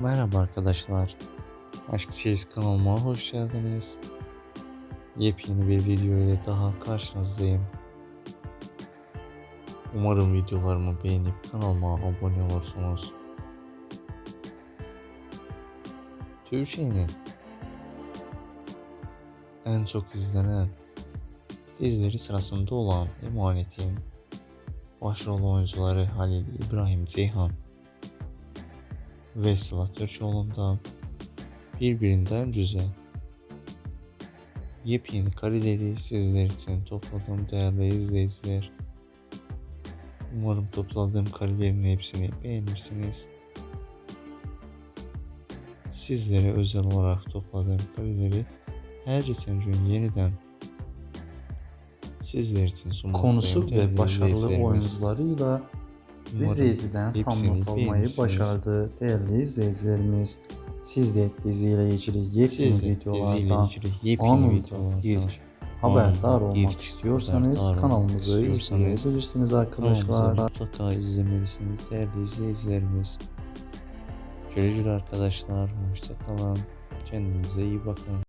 Merhaba arkadaşlar. Aşk Çeyiz kanalıma hoş geldiniz. Yepyeni bir video ile daha karşınızdayım. Umarım videolarımı beğenip kanalıma abone olursunuz. Türkiye'nin en çok izlenen dizileri sırasında olan Emanet'in başrol oyuncuları Halil İbrahim Ceyhan ve Sıla Türkoğlu'ndan birbirinden güzel yepyeni kareleri sizler için topladım değerli izleyiciler. Umarım topladığım karelerin hepsini beğenirsiniz. Sizlere özel olarak topladığım kareleri her geçen gün yeniden sizler için sunmaktayım. konusu ve başarılı oyuncularıyla İzleyiciden tam not almayı başardı değerli izleyicilerimiz. Siz de diziyle ilgili yepyeni videolardan anında ilk haberdar olmak istiyorsanız kanalımızı izleyebilirsiniz arkadaşlar. mutlaka izlemelisiniz değerli izleyicilerimiz. Görüşürüz arkadaşlar. Hoşçakalın. Kendinize iyi bakın.